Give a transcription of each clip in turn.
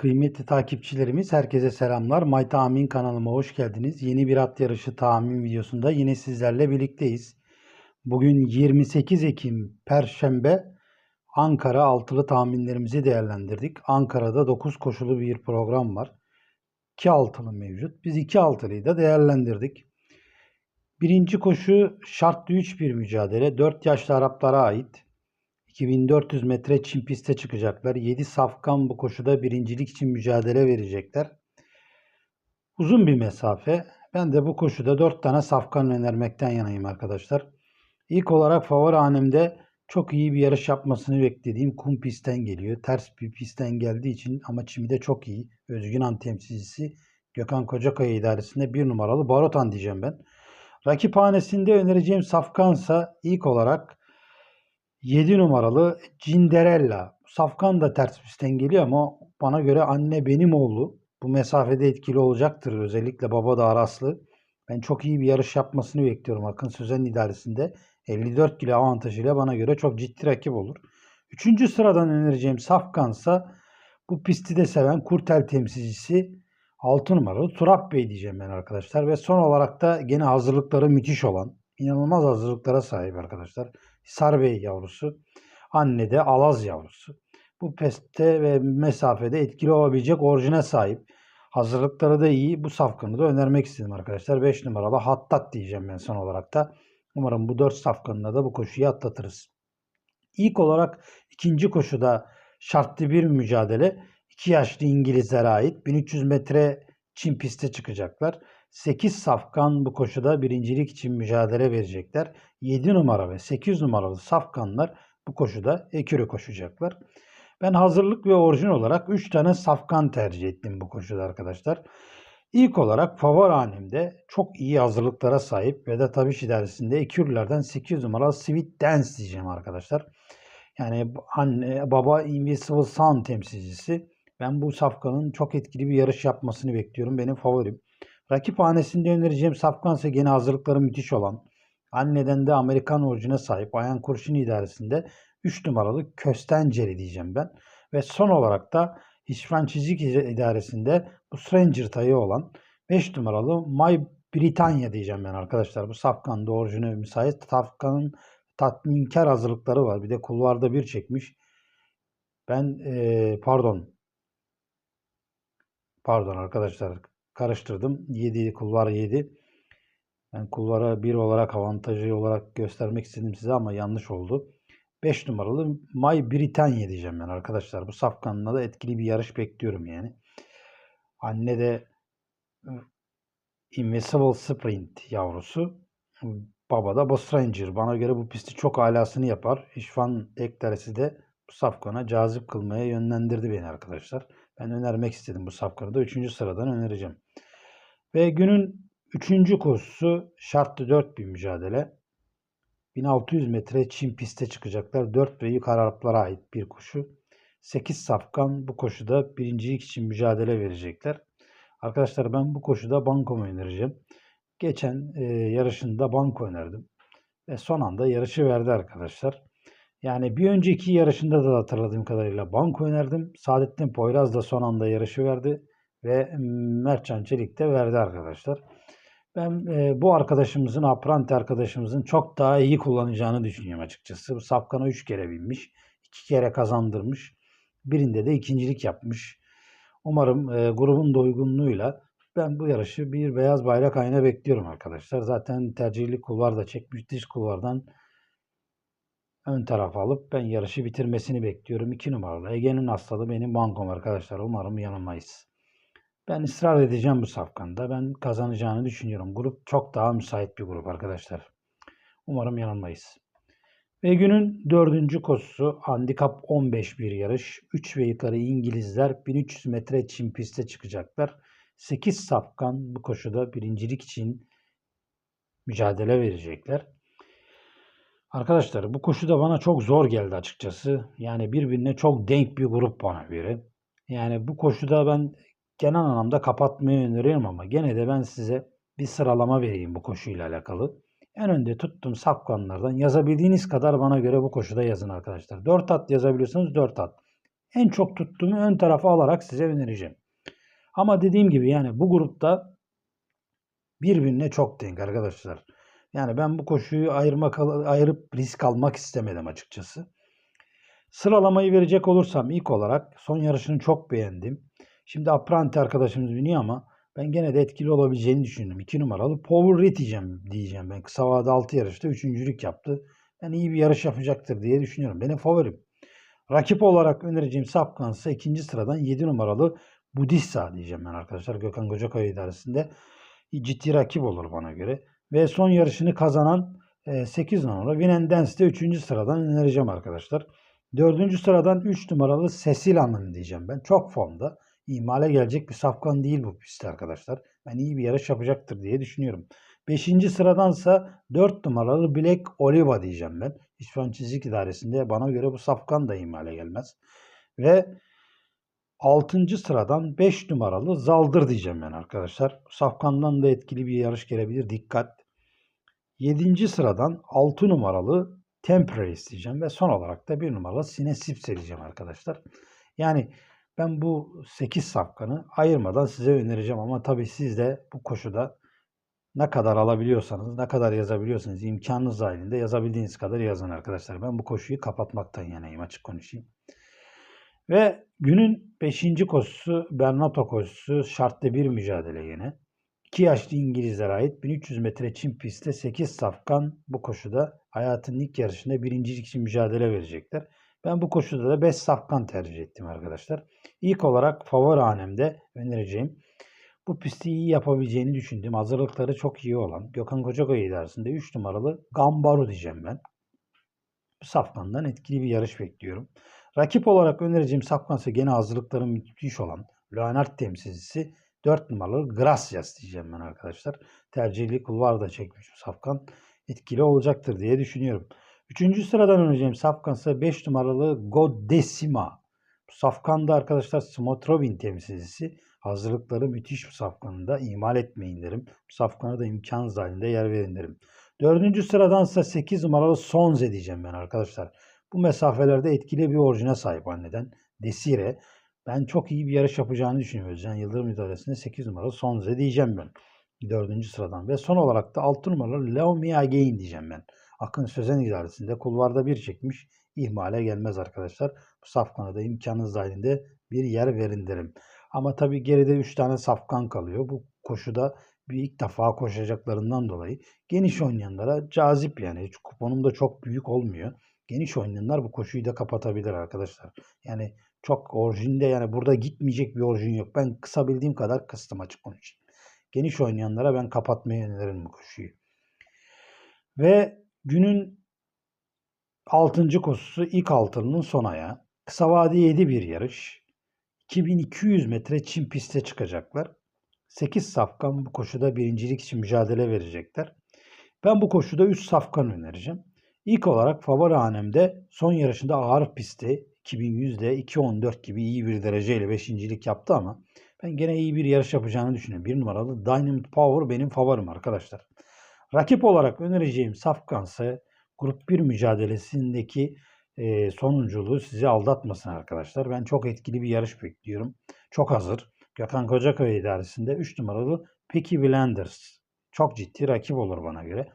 Kıymetli takipçilerimiz herkese selamlar. May Tahmin kanalıma hoş geldiniz. Yeni bir at yarışı tahmin videosunda yine sizlerle birlikteyiz. Bugün 28 Ekim Perşembe Ankara altılı tahminlerimizi değerlendirdik. Ankara'da 9 koşulu bir program var. 2 altılı mevcut. Biz 2 altılıyı da değerlendirdik. Birinci koşu şartlı 3 bir mücadele. 4 yaşlı Araplara ait. 2400 metre çim piste çıkacaklar. 7 safkan bu koşuda birincilik için mücadele verecekler. Uzun bir mesafe. Ben de bu koşuda 4 tane safkan önermekten yanayım arkadaşlar. İlk olarak favori hanemde çok iyi bir yarış yapmasını beklediğim kum pistten geliyor. Ters bir pistten geldiği için ama çimi de çok iyi. Özgün an temsilcisi Gökhan Kocakaya idaresinde bir numaralı Barotan diyeceğim ben. Rakip hanesinde önereceğim safkansa ilk olarak 7 numaralı Cinderella. Safkan da ters pistten geliyor ama bana göre anne benim oğlu. Bu mesafede etkili olacaktır. Özellikle baba da Araslı. Ben çok iyi bir yarış yapmasını bekliyorum Akın Sözen idaresinde. 54 kilo avantajıyla bana göre çok ciddi rakip olur. Üçüncü sıradan önereceğim Safkansa bu pisti de seven Kurtel temsilcisi 6 numaralı Turap Bey diyeceğim ben arkadaşlar. Ve son olarak da gene hazırlıkları müthiş olan, inanılmaz hazırlıklara sahip arkadaşlar. Hisar Bey yavrusu. Anne de Alaz yavrusu. Bu pestte ve mesafede etkili olabilecek orijine sahip. Hazırlıkları da iyi. Bu safkanı da önermek istedim arkadaşlar. 5 numaralı Hattat diyeceğim ben son olarak da. Umarım bu 4 safkanla da bu koşuyu atlatırız. İlk olarak ikinci koşuda şartlı bir mücadele. 2 yaşlı İngilizlere ait 1300 metre çim piste çıkacaklar. 8 safkan bu koşuda birincilik için mücadele verecekler. 7 numara ve 8 numaralı safkanlar bu koşuda ekürü koşacaklar. Ben hazırlık ve orijin olarak 3 tane safkan tercih ettim bu koşuda arkadaşlar. İlk olarak favori hanemde çok iyi hazırlıklara sahip Vedat Abiş idaresinde ekürlerden 8 numaralı Sweet Dance diyeceğim arkadaşlar. Yani anne, baba Invisible Sun temsilcisi. Ben bu safkanın çok etkili bir yarış yapmasını bekliyorum. Benim favorim. Rakip hanesinde önereceğim safkan ise gene hazırlıkları müthiş olan. Anneden de Amerikan orijine sahip Ayan Kurşun idaresinde 3 numaralı Köstenceli diyeceğim ben. Ve son olarak da İşfran Çizik idaresinde bu Stranger tayı olan 5 numaralı My Britannia diyeceğim ben arkadaşlar. Bu safkan da müsait. Safkanın tatminkar hazırlıkları var. Bir de kulvarda bir çekmiş. Ben ee, pardon pardon arkadaşlar karıştırdım. 7 kulvar 7. Ben kulvara 1 olarak avantajı olarak göstermek istedim size ama yanlış oldu. 5 numaralı My Britannia diyeceğim ben arkadaşlar. Bu safkanla da etkili bir yarış bekliyorum yani. Anne de Invisible Sprint yavrusu. Baba da Boss Ranger. Bana göre bu pisti çok alasını yapar. İşfan Ekleresi de bu safkana cazip kılmaya yönlendirdi beni arkadaşlar. Ben önermek istedim bu safkanı da 3. sıradan önereceğim. Ve günün 3. koşusu şartlı 4 bir mücadele. 1600 metre çim piste çıkacaklar. 4 ve yukarı Araplara ait bir koşu. 8 safkan bu koşuda birincilik için mücadele verecekler. Arkadaşlar ben bu koşuda banko önereceğim. Geçen e, yarışında banko önerdim. Ve son anda yarışı verdi arkadaşlar. Yani bir önceki yarışında da hatırladığım kadarıyla banko önerdim. Saadettin Poyraz da son anda yarışı verdi. Ve Mertcan Çelik de verdi arkadaşlar. Ben e, bu arkadaşımızın, Apranti arkadaşımızın çok daha iyi kullanacağını düşünüyorum açıkçası. Safkan'a 3 kere binmiş. 2 kere kazandırmış. Birinde de ikincilik yapmış. Umarım e, grubun doygunluğuyla ben bu yarışı bir beyaz bayrak ayna bekliyorum arkadaşlar. Zaten tercihli kulvar da çekmiş. Dış kulvardan ön tarafa alıp ben yarışı bitirmesini bekliyorum. 2 numaralı. Ege'nin hastalığı benim bankom arkadaşlar. Umarım yanılmayız. Ben ısrar edeceğim bu safkanda. Ben kazanacağını düşünüyorum. Grup çok daha müsait bir grup arkadaşlar. Umarım yanılmayız. Ve günün dördüncü koşusu handikap 15 bir yarış. 3 ve yukarı İngilizler 1300 metre çim piste çıkacaklar. 8 safkan bu koşuda birincilik için mücadele verecekler. Arkadaşlar bu koşu da bana çok zor geldi açıkçası. Yani birbirine çok denk bir grup bana göre. Yani bu koşuda ben genel anlamda kapatmayı öneriyorum ama gene de ben size bir sıralama vereyim bu koşuyla alakalı. En önde tuttum safkanlardan yazabildiğiniz kadar bana göre bu koşuda yazın arkadaşlar. 4 at yazabiliyorsanız 4 at. en çok tuttuğumu ön tarafa alarak size önereceğim. Ama dediğim gibi yani bu grupta birbirine çok denk arkadaşlar. Yani ben bu koşuyu ayırmak, ayırıp risk almak istemedim açıkçası. Sıralamayı verecek olursam ilk olarak son yarışını çok beğendim. Şimdi Apranti arkadaşımız biniyor ama ben gene de etkili olabileceğini düşündüm. 2 numaralı Power diyeceğim, diyeceğim ben. Kısa vade 6 yarışta 3. yaptı. Ben iyi bir yarış yapacaktır diye düşünüyorum. Benim favorim. Rakip olarak önereceğim Sapkans'a ikinci sıradan 7 numaralı Budissa diyeceğim ben arkadaşlar. Gökhan Kocakaya idaresinde ciddi rakip olur bana göre. Ve son yarışını kazanan 8 numaralı Vinen Dance'de 3. sıradan önereceğim arkadaşlar. 4. sıradan 3 numaralı Cecil Hanım diyeceğim ben. Çok formda. İmale gelecek bir safkan değil bu pistte arkadaşlar. Ben iyi bir yarış yapacaktır diye düşünüyorum. 5. sıradansa 4 numaralı Black Oliva diyeceğim ben. İspan Çizik İdaresi'nde bana göre bu safkan da imale gelmez. Ve 6. sıradan 5 numaralı Zaldır diyeceğim ben arkadaşlar. Safkan'dan da etkili bir yarış gelebilir. Dikkat. 7. sıradan 6 numaralı Temporary diyeceğim ve son olarak da 1 numaralı Sinesipse diyeceğim arkadaşlar. Yani ben bu 8 safkanı ayırmadan size önereceğim ama tabii siz de bu koşuda ne kadar alabiliyorsanız, ne kadar yazabiliyorsanız imkanınız dahilinde yazabildiğiniz kadar yazın arkadaşlar. Ben bu koşuyu kapatmaktan yanayım açık konuşayım. Ve günün 5. koşusu Bernato koşusu şartlı bir mücadele yine. 2 yaşlı İngilizlere ait 1300 metre çim pistte 8 safkan bu koşuda hayatının ilk yarışında birincilik için mücadele verecekler. Ben bu koşuda da 5 safkan tercih ettim arkadaşlar. İlk olarak favori hanemde önereceğim. Bu pisti iyi yapabileceğini düşündüğüm hazırlıkları çok iyi olan Gökhan Kocakaya idaresinde 3 numaralı Gambaru diyeceğim ben. Bu safkandan etkili bir yarış bekliyorum. Rakip olarak önereceğim safkansa gene hazırlıkları müthiş olan Leonard temsilcisi 4 numaralı Gracias diyeceğim ben arkadaşlar. Tercihli kulvar da çekmiş bu safkan. Etkili olacaktır diye düşünüyorum. Üçüncü sıradan önereceğim safkan ise 5 numaralı Godesima. Bu safkanda arkadaşlar Smotrobin temsilcisi. Hazırlıkları müthiş bu safkanı da imal etmeyin derim. Bu safkana da imkan dahilinde yer verin derim. Dördüncü sıradansa 8 numaralı Sonze diyeceğim ben arkadaşlar. Bu mesafelerde etkili bir orijine sahip anneden. Desire. Ben çok iyi bir yarış yapacağını düşünüyorum. Özcan Yıldırım idaresinde 8 numaralı Sonze diyeceğim ben. Dördüncü sıradan. Ve son olarak da 6 numaralı Leo Miagein diyeceğim ben. Akın Sözen idaresinde kulvarda bir çekmiş. ihmale gelmez arkadaşlar. Bu safkana da imkanınız dahilinde bir yer verin derim. Ama tabii geride 3 tane safkan kalıyor. Bu koşuda bir ilk defa koşacaklarından dolayı geniş oynayanlara cazip yani. Kuponum da çok büyük olmuyor. Geniş oynayanlar bu koşuyu da kapatabilir arkadaşlar. Yani çok orijinde yani burada gitmeyecek bir orijin yok. Ben kısa bildiğim kadar kıstım açık konuşayım. Geniş oynayanlara ben kapatmayı öneririm bu koşuyu. Ve günün 6. koşusu ilk altının son ayağı. Kısa vade 7 bir yarış. 2200 metre çim piste çıkacaklar. 8 safkan bu koşuda birincilik için mücadele verecekler. Ben bu koşuda 3 safkan önereceğim. İlk olarak favori hanemde son yarışında ağır pistte 2100'de 2.14 gibi iyi bir dereceyle 5.lik yaptı ama ben gene iyi bir yarış yapacağını düşünüyorum. Bir numaralı Dynamite Power benim favorim arkadaşlar. Rakip olarak önereceğim Safkan Grup 1 mücadelesindeki e, sonunculuğu sizi aldatmasın arkadaşlar. Ben çok etkili bir yarış bekliyorum. Çok hazır. Gökhan Kocakaya idaresinde 3 numaralı Peaky Blenders. Çok ciddi rakip olur bana göre.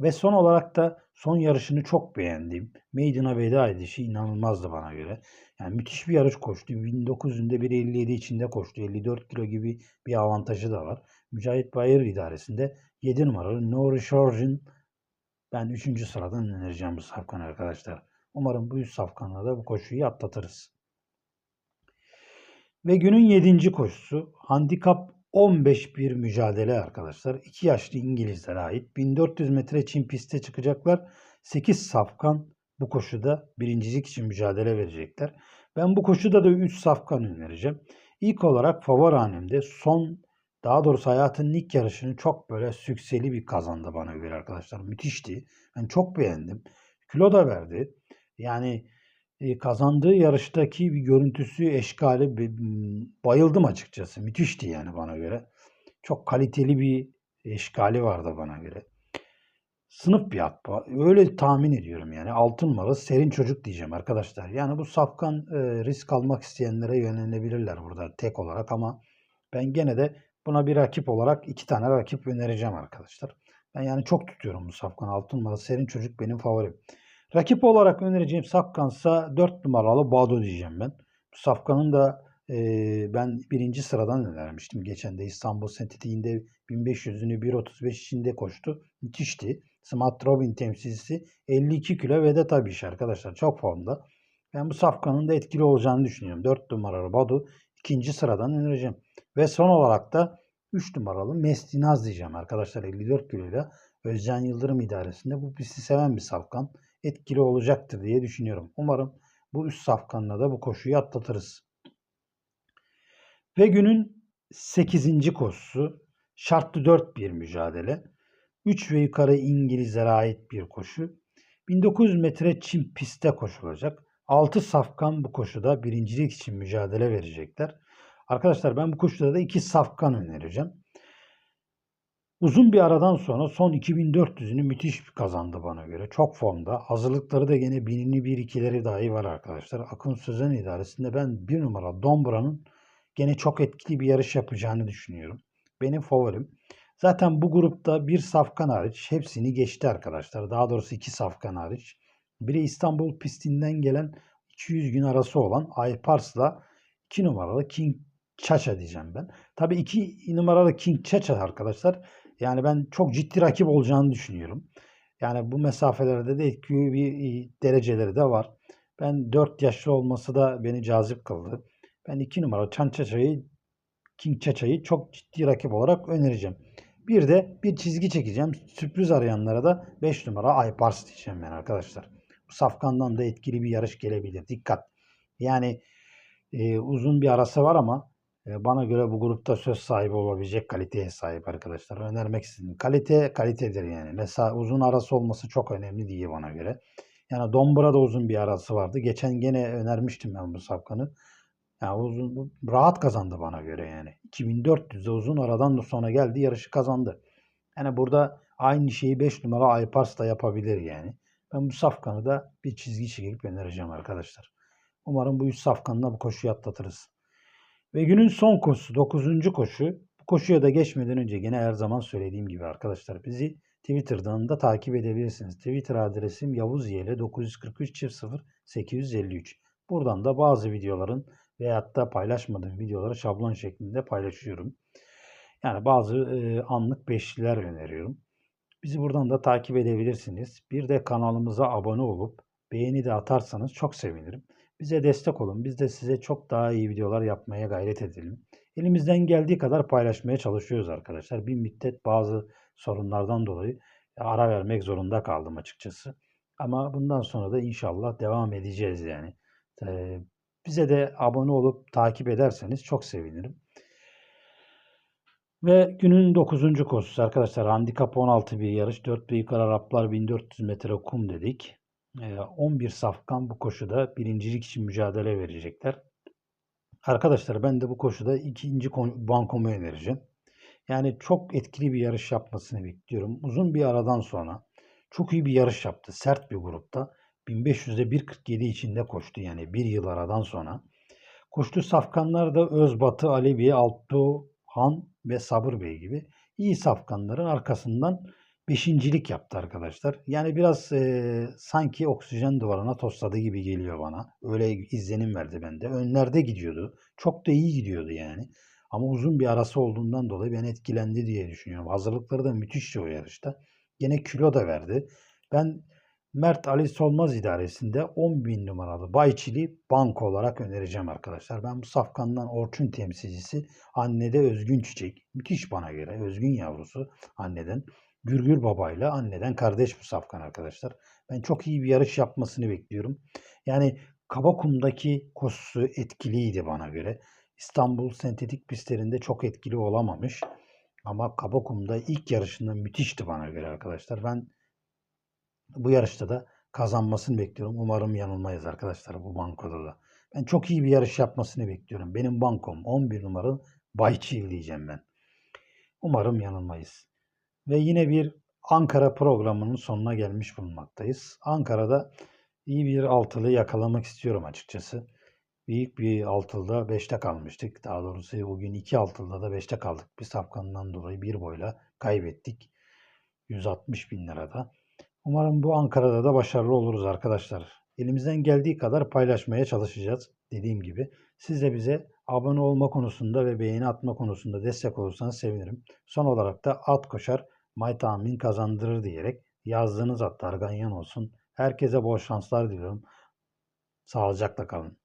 Ve son olarak da son yarışını çok beğendim. Maiden'a veda edişi inanılmazdı bana göre. Yani müthiş bir yarış koştu. 1900'ünde 1.57 içinde koştu. 54 kilo gibi bir avantajı da var. Mücahit Bayır idaresinde 7 numaralı Nuri Shorjin ben 3. sıradan önereceğim bu safkan arkadaşlar. Umarım bu 100 safkanla da bu koşuyu atlatırız. Ve günün 7. koşusu handikap 15 bir mücadele arkadaşlar. 2 yaşlı İngilizlere ait. 1400 metre çim piste çıkacaklar. 8 safkan bu koşuda birincilik için mücadele verecekler. Ben bu koşuda da 3 safkan önereceğim. İlk olarak favori hanemde son daha doğrusu hayatının ilk yarışını çok böyle sükseli bir kazandı bana göre arkadaşlar. Müthişti. Ben çok beğendim. Kilo da verdi. Yani kazandığı yarıştaki bir görüntüsü, eşkali bayıldım açıkçası. Müthişti yani bana göre. Çok kaliteli bir eşkali vardı bana göre. sınıf bir at. Öyle tahmin ediyorum yani. Altın numaralı serin çocuk diyeceğim arkadaşlar. Yani bu safkan e, risk almak isteyenlere yönelebilirler burada tek olarak ama ben gene de buna bir rakip olarak iki tane rakip önereceğim arkadaşlar. Ben yani çok tutuyorum bu safkan. Altın numaralı serin çocuk benim favorim. Rakip olarak önereceğim safkansa 4 numaralı Bado diyeceğim ben. Safkanın da e, ben birinci sıradan önermiştim. Geçen de İstanbul Sentetiğinde 1500'ünü 1.35 içinde koştu. Müthişti. Smart Robin temsilcisi 52 kilo ve de tabii iş arkadaşlar. Çok formda. Ben bu safkanın da etkili olacağını düşünüyorum. 4 numaralı Badu ikinci sıradan önereceğim. Ve son olarak da 3 numaralı Mestinaz diyeceğim arkadaşlar 54 kiloyla. Özcan Yıldırım idaresinde bu pisti seven bir safkan etkili olacaktır diye düşünüyorum. Umarım bu üst safkanla da bu koşuyu atlatırız. Ve günün 8. koşusu şartlı 4 bir mücadele. 3 ve yukarı İngilizlere ait bir koşu. 1900 metre çim pistte koşulacak. 6 safkan bu koşuda birincilik için mücadele verecekler. Arkadaşlar ben bu koşuda da 2 safkan önereceğim. Uzun bir aradan sonra son 2400'ünü müthiş kazandı bana göre. Çok formda. Hazırlıkları da gene binini bir ikileri dahi var arkadaşlar. Akın Sözen idaresinde ben bir numara Dombra'nın gene çok etkili bir yarış yapacağını düşünüyorum. Benim favorim. Zaten bu grupta bir safkan hariç hepsini geçti arkadaşlar. Daha doğrusu iki safkan hariç. Biri İstanbul pistinden gelen 200 gün arası olan Aypars'la 2 numaralı King Chacha diyeceğim ben. Tabii 2 numaralı King Chacha arkadaşlar. Yani ben çok ciddi rakip olacağını düşünüyorum. Yani bu mesafelerde de bir dereceleri de var. Ben 4 yaşlı olması da beni cazip kıldı. Ben 2 numaralı Chan Chacha'yı King Chacha'yı çok ciddi rakip olarak önereceğim. Bir de bir çizgi çekeceğim. Sürpriz arayanlara da 5 numara Aypars diyeceğim ben arkadaşlar. Bu safkandan da etkili bir yarış gelebilir. Dikkat. Yani e, uzun bir arası var ama bana göre bu grupta söz sahibi olabilecek kaliteye sahip arkadaşlar. Önermek istedim. Kalite kalitedir yani. Mesela uzun arası olması çok önemli değil bana göre. Yani Dombra da uzun bir arası vardı. Geçen gene önermiştim ben bu safkanı. Yani uzun, rahat kazandı bana göre yani. 2400'de uzun aradan da sonra geldi yarışı kazandı. Yani burada aynı şeyi 5 numara Aypars da yapabilir yani. Ben bu safkanı da bir çizgi çekip önereceğim arkadaşlar. Umarım bu üç safkanla bu koşuyu atlatırız. Ve günün son koşusu 9. koşu. Bu koşuya da geçmeden önce yine her zaman söylediğim gibi arkadaşlar bizi Twitter'dan da takip edebilirsiniz. Twitter adresim Yavuz Yele 943 0 853. Buradan da bazı videoların veyahut da paylaşmadığım videoları şablon şeklinde paylaşıyorum. Yani bazı e, anlık beşliler öneriyorum. Bizi buradan da takip edebilirsiniz. Bir de kanalımıza abone olup beğeni de atarsanız çok sevinirim. Bize destek olun. Biz de size çok daha iyi videolar yapmaya gayret edelim. Elimizden geldiği kadar paylaşmaya çalışıyoruz arkadaşlar. Bir müddet bazı sorunlardan dolayı ara vermek zorunda kaldım açıkçası. Ama bundan sonra da inşallah devam edeceğiz yani. Bize de abone olup takip ederseniz çok sevinirim. Ve günün 9. koşusu arkadaşlar. Handikap 16 bir yarış. 4 büyük Araplar 1400 metre kum dedik. 11 safkan bu koşuda birincilik için mücadele verecekler. Arkadaşlar ben de bu koşuda ikinci bankomu önereceğim. Yani çok etkili bir yarış yapmasını bekliyorum. Uzun bir aradan sonra çok iyi bir yarış yaptı. Sert bir grupta. 1500'de 1.47 içinde koştu yani bir yıl aradan sonra. Koştu safkanlar da Özbatı, Alevi, Han ve Sabır Bey gibi iyi safkanların arkasından beşincilik yaptı arkadaşlar. Yani biraz e, sanki oksijen duvarına tosladı gibi geliyor bana. Öyle izlenim verdi bende. Önlerde gidiyordu. Çok da iyi gidiyordu yani. Ama uzun bir arası olduğundan dolayı ben etkilendi diye düşünüyorum. Hazırlıkları da müthişti o yarışta. Gene kilo da verdi. Ben Mert Ali Solmaz idaresinde 10 bin numaralı Bayçili bank olarak önereceğim arkadaşlar. Ben bu safkandan Orçun temsilcisi annede Özgün Çiçek. Müthiş bana göre. Özgün yavrusu anneden. Gürgür babayla anneden kardeş bu safkan arkadaşlar. Ben çok iyi bir yarış yapmasını bekliyorum. Yani Kabakum'daki koşusu etkiliydi bana göre. İstanbul sentetik pistlerinde çok etkili olamamış. Ama Kabakum'da ilk yarışında müthişti bana göre arkadaşlar. Ben bu yarışta da kazanmasını bekliyorum. Umarım yanılmayız arkadaşlar bu bankoda da. Ben çok iyi bir yarış yapmasını bekliyorum. Benim bankom 11 numaralı Bayçil diyeceğim ben. Umarım yanılmayız. Ve yine bir Ankara programının sonuna gelmiş bulunmaktayız. Ankara'da iyi bir altılı yakalamak istiyorum açıkçası. Büyük bir altılda 5'te kalmıştık. Daha doğrusu bugün iki altılda da 5'te kaldık. Bir safkandan dolayı bir boyla kaybettik. 160 bin lirada. Umarım bu Ankara'da da başarılı oluruz arkadaşlar. Elimizden geldiği kadar paylaşmaya çalışacağız. Dediğim gibi siz de bize abone olma konusunda ve beğeni atma konusunda destek olursanız sevinirim. Son olarak da at koşar, may tahmin kazandırır diyerek yazdığınız atlar ganyan olsun. Herkese bol şanslar diliyorum. Sağlıcakla kalın.